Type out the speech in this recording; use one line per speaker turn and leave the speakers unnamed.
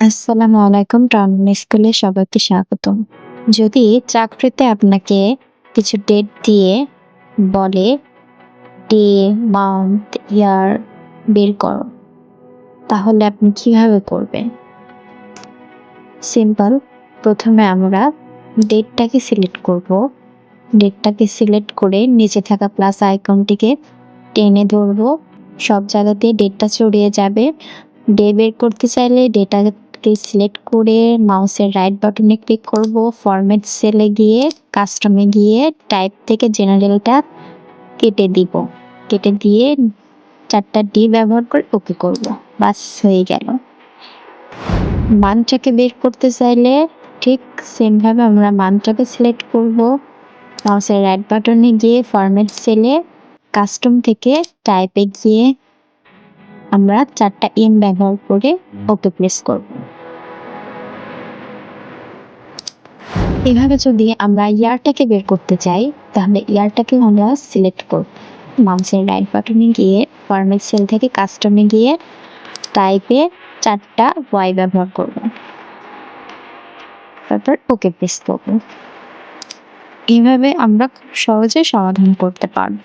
আসসালামু আলাইকুম ট্রাউন স্কুলে সবাইকে স্বাগতম। যদি চাকরিতে আপনাকে কিছু ডেট দিয়ে বলে ডে মান্থ ইয়ার বের করো, তাহলে আপনি কীভাবে করবেন? সিম্পল প্রথমে আমরা ডেটটাকে সিলেক্ট করব। ডেটটাকে সিলেক্ট করে নিচে থাকা প্লাস আইকনটিকে টেনে ধরবো। সব জায়গাতে ডেটটা ছড়িয়ে যাবে। ডে বের করতে চাইলে ডেটাকে সিলেক্ট করে মাউসের রাইট বাটনে ক্লিক করব ফরম্যাট সেলে গিয়ে কাস্টমে গিয়ে টাইপ থেকে জেনারেলটা কেটে দিব। কেটে দিয়ে চারটা ডি ব্যবহার করে ওকে করব। বাস, হয়ে গেল। মানটাকে বের করতে চাইলে ঠিক সেমভাবে আমরা মানটাকে সিলেক্ট করব। মাউসের রাইট বাটনে গিয়ে ফরম্যাট সেলে কাস্টম থেকে টাইপে গিয়ে আমরা চারটা এম ব্যবহার করে ওকে প্রেস করব। এভাবে যদি আমরা ইয়ারটাকে বের করতে চাই, তাহলে ইয়ারটাকে আমরা সিলেক্ট করব। মাউসের রাইট বাটনে গিয়ে ফরম্যাট সেল থেকে কাস্টমে গিয়ে টাইপে চারটা ওয়াই ব্যবহার করব। তারপর ওকে প্রেস করব। এইভাবে আমরা খুব সহজে সমাধান করতে পারব।